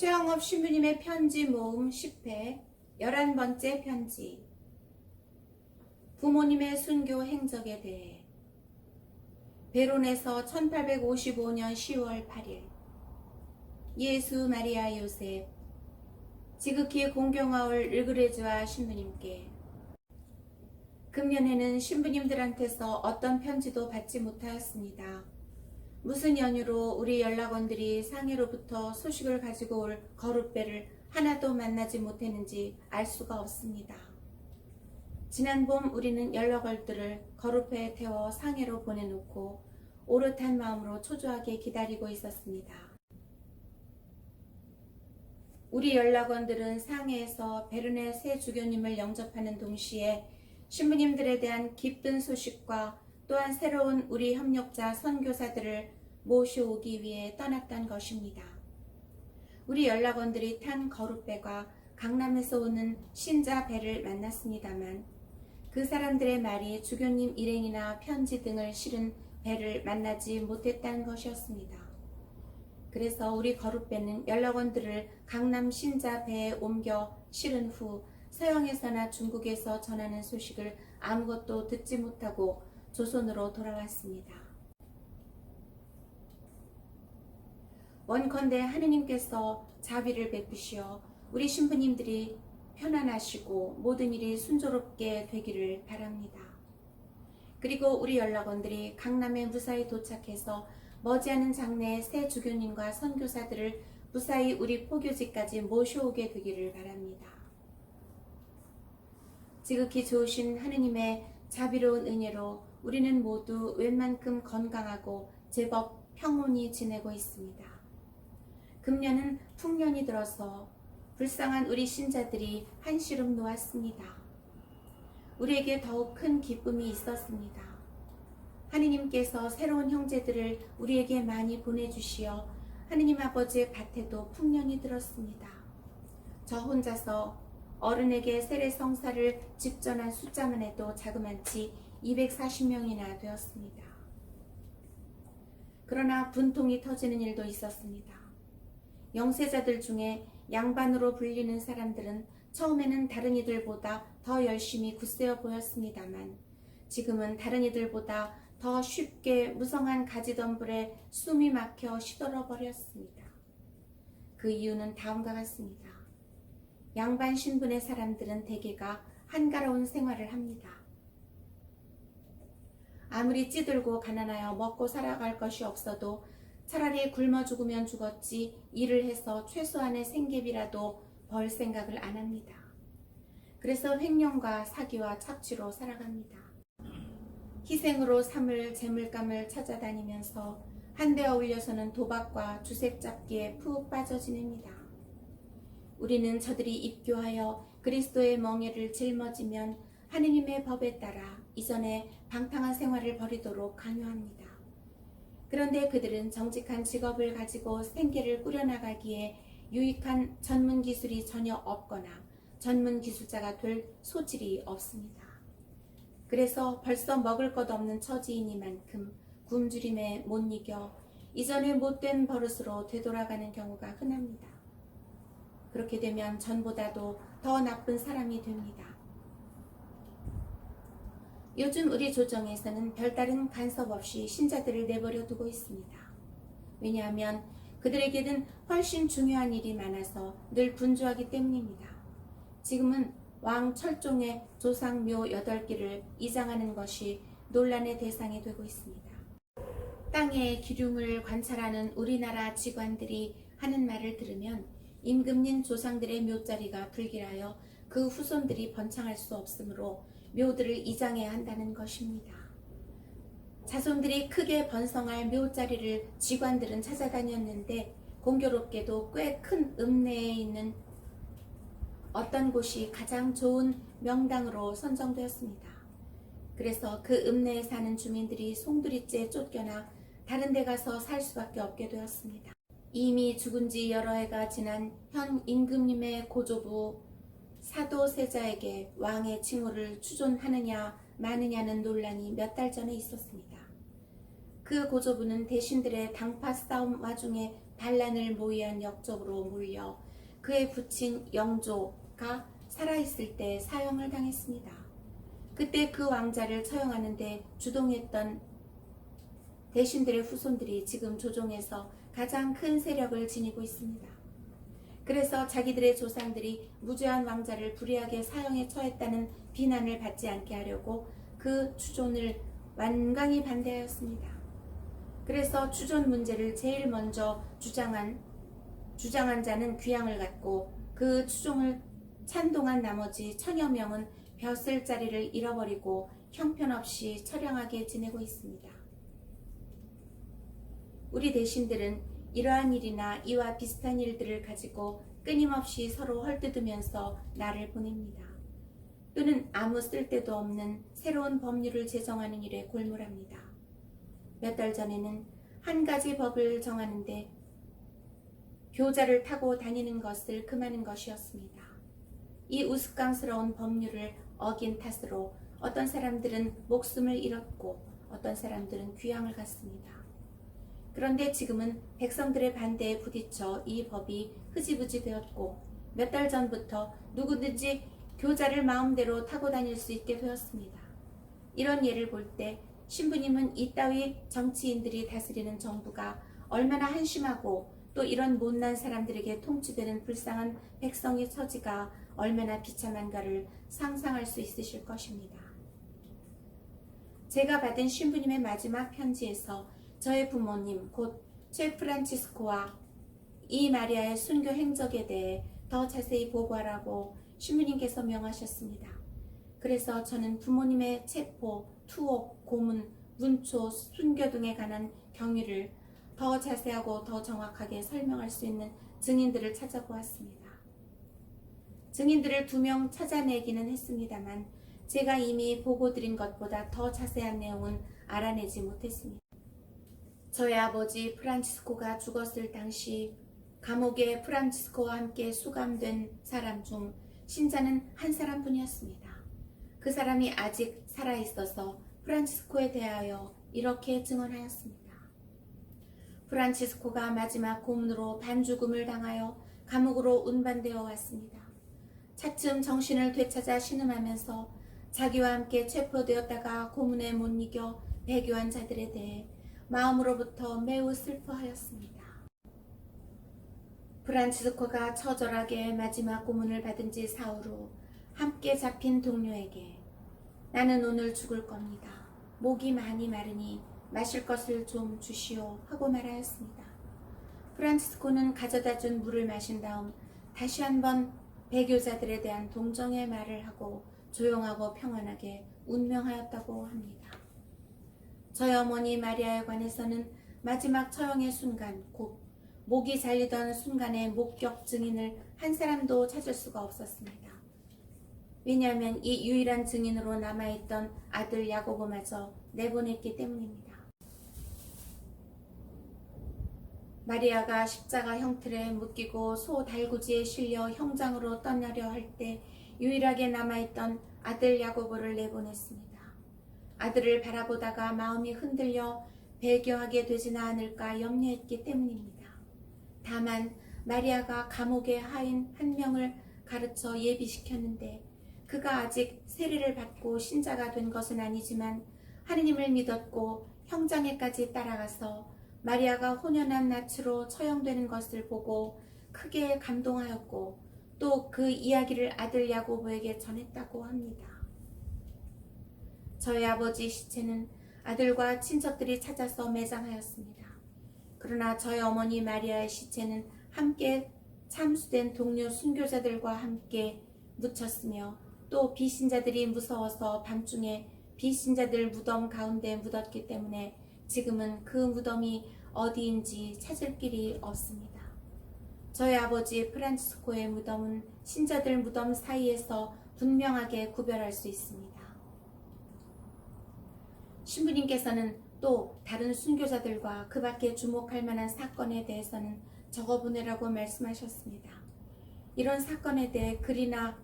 최영업 신부님의 편지 모음 10회 11번째 편지. 부모님의 순교 행적에 대해. 베론에서 1855년 10월 8일. 예수 마리아 요셉. 지극히 공경하올 일그레즈와 신부님께. 금년에는 신부님들한테서 어떤 편지도 받지 못하였습니다. 무슨 연유로 우리 연락원들이 상해로부터 소식을 가지고 올 거룻배를 하나도 만나지 못했는지 알 수가 없습니다. 지난 봄 우리는 연락원들을 거룻배에 태워 상해로 보내놓고 오롯한 마음으로 초조하게 기다리고 있었습니다. 우리 연락원들은 상해에서 베르네 새 주교님을 영접하는 동시에 신부님들에 대한 기쁜 소식과 또한 새로운 우리 협력자 선교사들을 모셔오기 위해 떠났던 것입니다. 우리 연락원들이 탄 거룻배가 강남에서 오는 신자 배를 만났습니다만 그 사람들의 말이 주교님 일행이나 편지 등을 실은 배를 만나지 못했다는 것이었습니다. 그래서 우리 거룻배는 연락원들을 강남 신자 배에 옮겨 실은 후 서양에서나 중국에서 전하는 소식을 아무것도 듣지 못하고 조선으로 돌아왔습니다. 원컨대 하느님께서 자비를 베푸시어 우리 신부님들이 편안하시고 모든 일이 순조롭게 되기를 바랍니다. 그리고 우리 연락원들이 강남에 무사히 도착해서 머지않은 장래에 새 주교님과 선교사들을 무사히 우리 포교지까지 모셔오게 되기를 바랍니다. 지극히 좋으신 하느님의 자비로운 은혜로 우리는 모두 웬만큼 건강하고 제법 평온히 지내고 있습니다. 금년은 풍년이 들어서 불쌍한 우리 신자들이 한시름 놓았습니다. 우리에게 더욱 큰 기쁨이 있었습니다. 하느님께서 새로운 형제들을 우리에게 많이 보내주시어 하느님 아버지의 밭에도 풍년이 들었습니다. 저 혼자서 어른에게 세례 성사를 직전한 숫자만 해도 자그만치 240명이나 되었습니다. 그러나 분통이 터지는 일도 있었습니다. 영세자들 중에 양반으로 불리는 사람들은 처음에는 다른 이들보다 더 열심히 굳세어 보였습니다만 지금은 다른 이들보다 더 쉽게 무성한 가지덤불에 숨이 막혀 시들어 버렸습니다. 그 이유는 다음과 같습니다. 양반 신분의 사람들은 대개가 한가로운 생활을 합니다. 아무리 찌들고 가난하여 먹고 살아갈 것이 없어도 차라리 굶어 죽으면 죽었지 일을 해서 최소한의 생계비라도 벌 생각을 안 합니다. 그래서 횡령과 사기와 착취로 살아갑니다. 희생으로 삼을 재물감을 찾아다니면서 한데 어울려서는 도박과 주색 잡기에 푹 빠져 지냅니다. 우리는 저들이 입교하여 그리스도의 멍에를 짊어지면 하느님의 법에 따라 이전에 방탕한 생활을 벌이도록 강요합니다. 그런데 그들은 정직한 직업을 가지고 생계를 꾸려나가기에 유익한 전문 기술이 전혀 없거나 전문 기술자가 될 소질이 없습니다. 그래서 벌써 먹을 것 없는 처지이니만큼 굶주림에 못 이겨 이전에 못된 버릇으로 되돌아가는 경우가 흔합니다. 그렇게 되면 전보다도 더 나쁜 사람이 됩니다. 요즘 우리 조정에서는 별다른 간섭 없이 신자들을 내버려 두고 있습니다. 왜냐하면 그들에게는 훨씬 중요한 일이 많아서 늘 분주하기 때문입니다. 지금은 왕 철종의 조상묘 8개를 이장하는 것이 논란의 대상이 되고 있습니다. 땅의 기륭을 관찰하는 우리나라 직관들이 하는 말을 들으면 임금님 조상들의 묘자리가 불길하여 그 후손들이 번창할 수 없으므로 묘들을 이장해야 한다는 것입니다. 자손들이 크게 번성할 묘자리를 직관들은 찾아다녔는데 공교롭게도 꽤 큰 읍내에 있는 어떤 곳이 가장 좋은 명당으로 선정되었습니다. 그래서 그 읍내에 사는 주민들이 송두리째 쫓겨나 다른 데 가서 살 수밖에 없게 되었습니다. 이미 죽은 지 여러 해가 지난 현 임금님의 고조부 사도세자에게 왕의 칭호를 추존하느냐 마느냐는 논란이 몇 달 전에 있었습니다. 그 고조부는 대신들의 당파 싸움 와중에 반란을 모의한 역적으로 몰려 그의 부친 영조가 살아있을 때 사형을 당했습니다. 그때 그 왕자를 처형하는데 주동했던 대신들의 후손들이 지금 조종에서 가장 큰 세력을 지니고 있습니다. 그래서 자기들의 조상들이 무죄한 왕자를 불의하게 사형에 처했다는 비난을 받지 않게 하려고 그 추존을 완강히 반대하였습니다. 그래서 추존 문제를 제일 먼저 주장한 주장한 자는 귀양을 갖고 그 추종을 찬동한 나머지 천여 명은 벼슬 자리를 잃어버리고 형편없이 처량하게 지내고 있습니다. 우리 대신들은 이러한 일이나 이와 비슷한 일들을 가지고 끊임없이 서로 헐뜯으면서 나를 보냅니다. 또는 아무 쓸데도 없는 새로운 법률을 제정하는 일에 골몰합니다. 몇 달 전에는 한 가지 법을 정하는데 교자를 타고 다니는 것을 금하는 것이었습니다. 이 우스꽝스러운 법률을 어긴 탓으로 어떤 사람들은 목숨을 잃었고 어떤 사람들은 귀양을 갔습니다. 그런데 지금은 백성들의 반대에 부딪혀 이 법이 흐지부지 되었고 몇 달 전부터 누구든지 교자를 마음대로 타고 다닐 수 있게 되었습니다. 이런 예를 볼 때 신부님은 이따위 정치인들이 다스리는 정부가 얼마나 한심하고 또 이런 못난 사람들에게 통치되는 불쌍한 백성의 처지가 얼마나 비참한가를 상상할 수 있으실 것입니다. 제가 받은 신부님의 마지막 편지에서 저의 부모님 곧 최 프란치스코와 이 마리아의 순교 행적에 대해 더 자세히 보고하라고 신부님께서 명하셨습니다. 그래서 저는 부모님의 체포, 투옥, 고문, 문초, 순교 등에 관한 경위를 더 자세하고 더 정확하게 설명할 수 있는 증인들을 찾아보았습니다. 증인들을 두 명 찾아내기는 했습니다만 제가 이미 보고 드린 것보다 더 자세한 내용은 알아내지 못했습니다. 저희 아버지 프란치스코가 죽었을 당시 감옥에 프란치스코와 함께 수감된 사람 중 신자는 한 사람뿐이었습니다. 그 사람이 아직 살아 있어서 프란치스코에 대하여 이렇게 증언하였습니다. 프란치스코가 마지막 고문으로 반죽음을 당하여 감옥으로 운반되어 왔습니다. 차츰 정신을 되찾아 신음하면서 자기와 함께 체포되었다가 고문에 못 이겨 배교한 자들에 대해 마음으로부터 매우 슬퍼하였습니다. 프란치스코가 처절하게 마지막 고문을 받은 지후 함께 잡힌 동료에게 나는 오늘 죽을 겁니다. 목이 많이 마르니 마실 것을 좀 주시오 하고 말하였습니다. 프란치스코는 가져다 준 물을 마신 다음 다시 한번 배교자들에 대한 동정의 말을 하고 조용하고 평안하게 운명하였다고 합니다. 저희 어머니 마리아에 관해서는 마지막 처형의 순간 곧 목이 잘리던 순간의 목격 증인을 한 사람도 찾을 수가 없었습니다. 왜냐하면 이 유일한 증인으로 남아있던 아들 야고보마저 내보냈기 때문입니다. 마리아가 십자가 형틀에 묶이고 소 달구지에 실려 형장으로 떠나려 할 때 유일하게 남아있던 아들 야고보를 내보냈습니다. 아들을 바라보다가 마음이 흔들려 배교하게 되지는 않을까 염려했기 때문입니다. 다만 마리아가 감옥의 하인 한 명을 가르쳐 예비시켰는데 그가 아직 세례를 받고 신자가 된 것은 아니지만 하느님을 믿었고 형장에까지 따라가서 마리아가 혼연한 낯으로 처형되는 것을 보고 크게 감동하였고 또 그 이야기를 아들 야고보에게 전했다고 합니다. 저희 아버지 시체는 아들과 친척들이 찾아서 매장하였습니다. 그러나 저희 어머니 마리아의 시체는 함께 참수된 동료 순교자들과 함께 묻혔으며 또 비신자들이 무서워서 밤중에 비신자들 무덤 가운데 묻었기 때문에 지금은 그 무덤이 어디인지 찾을 길이 없습니다. 저희 아버지 프란치스코의 무덤은 신자들 무덤 사이에서 분명하게 구별할 수 있습니다. 신부님께서는 또 다른 순교자들과 그 밖에 주목할 만한 사건에 대해서는 적어보내라고 말씀하셨습니다. 이런 사건에 대해 글이나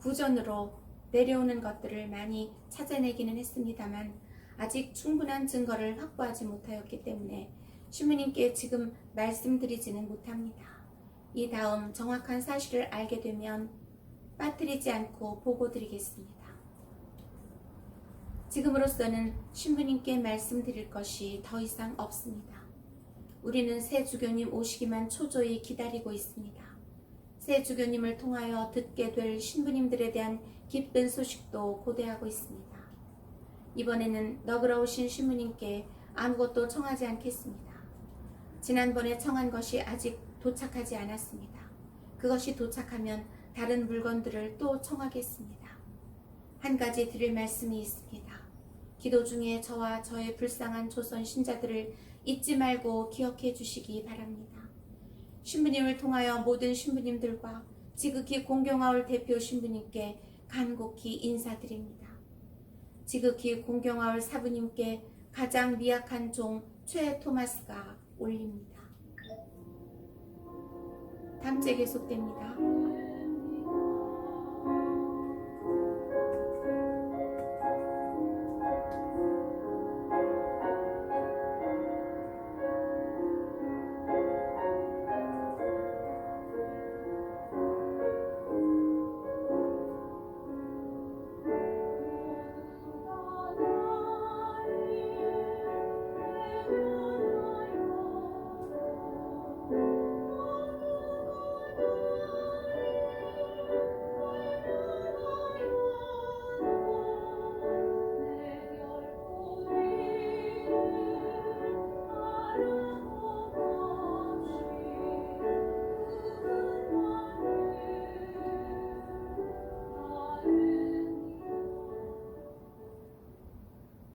구전으로 내려오는 것들을 많이 찾아내기는 했습니다만 아직 충분한 증거를 확보하지 못하였기 때문에 신부님께 지금 말씀드리지는 못합니다. 이 다음 정확한 사실을 알게 되면 빠뜨리지 않고 보고 드리겠습니다. 지금으로서는 신부님께 말씀드릴 것이 더 이상 없습니다. 우리는 새 주교님 오시기만 초조히 기다리고 있습니다. 새 주교님을 통하여 듣게 될 신부님들에 대한 기쁜 소식도 고대하고 있습니다. 이번에는 너그러우신 신부님께 아무것도 청하지 않겠습니다. 지난번에 청한 것이 아직 도착하지 않았습니다. 그것이 도착하면 다른 물건들을 또 청하겠습니다. 한 가지 드릴 말씀이 있습니다. 기도 중에 저와 저의 불쌍한 조선 신자들을 잊지 말고 기억해 주시기 바랍니다. 신부님을 통하여 모든 신부님들과 지극히 공경하올 대표 신부님께 간곡히 인사드립니다. 지극히 공경하올 사부님께 가장 미약한 종 최 토마스가 올립니다. 다음 계속됩니다.